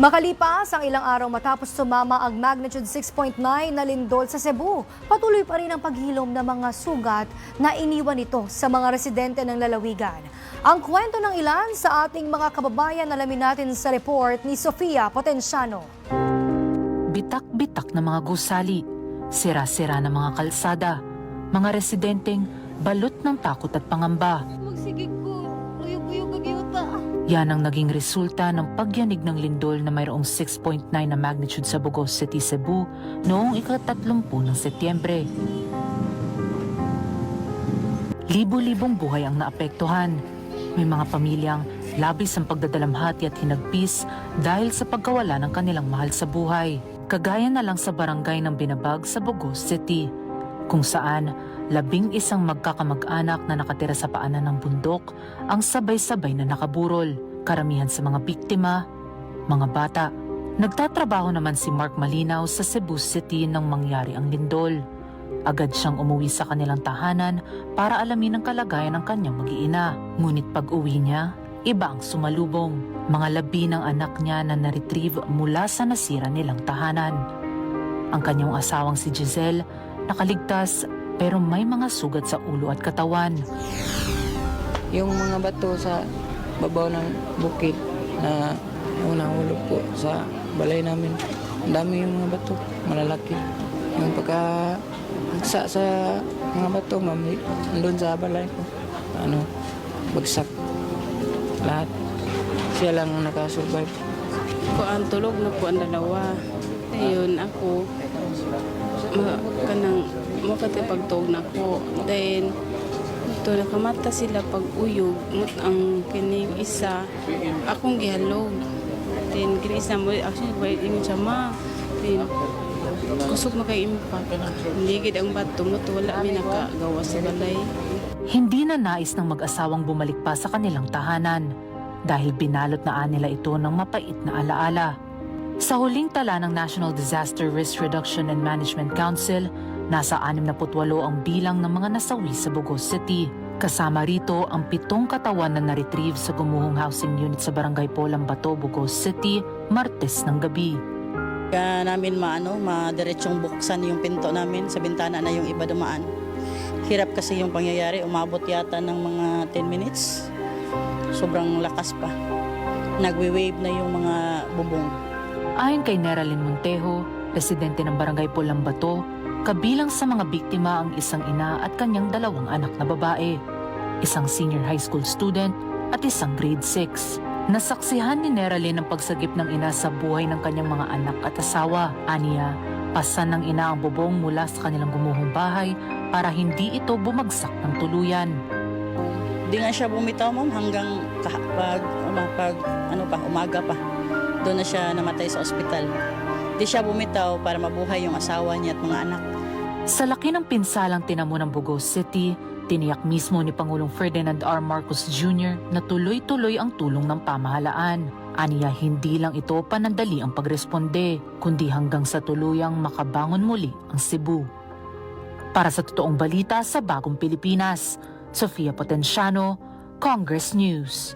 Makalipas ang ilang araw matapos sumama ang magnitude 6.9 na lindol sa Cebu, patuloy pa rin ang paghilom ng mga sugat na iniwan nito sa mga residente ng lalawigan. Ang kwento ng ilan sa ating mga kababayan alamin natin sa report ni Sofia Potenciano. Bitak-bitak na mga gusali, sira-sira na mga kalsada, mga residenteng balot ng takot at pangamba. Magsigig Yan ang naging resulta ng pagyanig ng lindol na mayroong 6.9 na magnitude sa Bugos City, Cebu noong ikatatlumpu ng Setyembre. Libo-libong buhay ang naapektuhan. May mga pamilyang labis ang pagdadalamhati at hinagpis dahil sa pagkawala ng kanilang mahal sa buhay. Kagaya na lang sa barangay ng Binabag sa Bugos City, kung saan labing isang magkakamag-anak na nakatira sa paanan ng bundok ang sabay-sabay na nakaburol. Karamihan sa mga biktima, mga bata. Nagtatrabaho naman si Mark Malinaw sa Cebu City nang mangyari ang lindol. Agad siyang umuwi sa kanilang tahanan para alamin ang kalagayan ng kanyang mag-iina. Ngunit pag uwi niya, iba ang sumalubong. Mga labi ng anak niya na na-retrieve mula sa nasira nilang tahanan. Ang kanyang asawang si Giselle nakaligtas pero may mga sugat sa ulo at katawan. Yung mga bato sa babaw ng bukid na nahulog po sa balay namin. Ang dami yung mga bato, malalaki. Yung pagka bagsak sa mga bato, ma'am, nandun sa balay ko. Ano, bagsak. Lahat. Siya lang ang nakasurvive. ko ang tulog na po ang dalawa. Ayun, ako, ma, kanang, makatipagtog na ko. Then, ito, nakamata sila pag uyog. Mut ang kining isa, akong gihalog. Then, kini isa mo, actually, bayit ingon siya, ma. Then, kusog maka-impact. Ligid ang bato mo, wala mi nakagawa sa balay. Hindi na nais ng mag-asawang bumalik pa sa kanilang tahanan dahil binalot na nila ito ng mapait na alaala. Sa huling tala ng National Disaster Risk Reduction and Management Council, nasa 68 ang bilang ng mga nasawi sa Bugos City. Kasama rito ang pitong katawan na na-retrieve sa gumuhong housing unit sa Barangay Polang Bato, Bugos City, Martes ng gabi. Kaya namin maano, madiretsong buksan yung pinto namin sa bintana na yung iba dumaan. Hirap kasi yung pangyayari, umabot yata ng mga 10 minutes. Sobrang lakas pa. Nagwe-wave na yung mga bubong. Ayon kay Neralyn Montejo, residente ng Barangay Pulang kabilang sa mga biktima ang isang ina at kanyang dalawang anak na babae, isang senior high school student at isang grade 6. Nasaksihan ni Neralyn ang pagsagip ng ina sa buhay ng kanyang mga anak at asawa. Aniya, pasan ng ina ang bubong mula sa kanilang gumuhong bahay para hindi ito bumagsak ng tuluyan. Di nga siya bumitaw ma'am hanggang pag, uma- pag ano pa, umaga pa. Doon na siya namatay sa ospital. Di siya bumitaw para mabuhay yung asawa niya at mga anak. Sa laki ng pinsalang tinamo ng Bugos City, tiniyak mismo ni Pangulong Ferdinand R. Marcos Jr. na tuloy-tuloy ang tulong ng pamahalaan. Aniya hindi lang ito panandali ang pagresponde, kundi hanggang sa tuluyang makabangon muli ang Cebu. Para sa totoong balita sa Bagong Pilipinas, Sofia Potenciano, Congress News.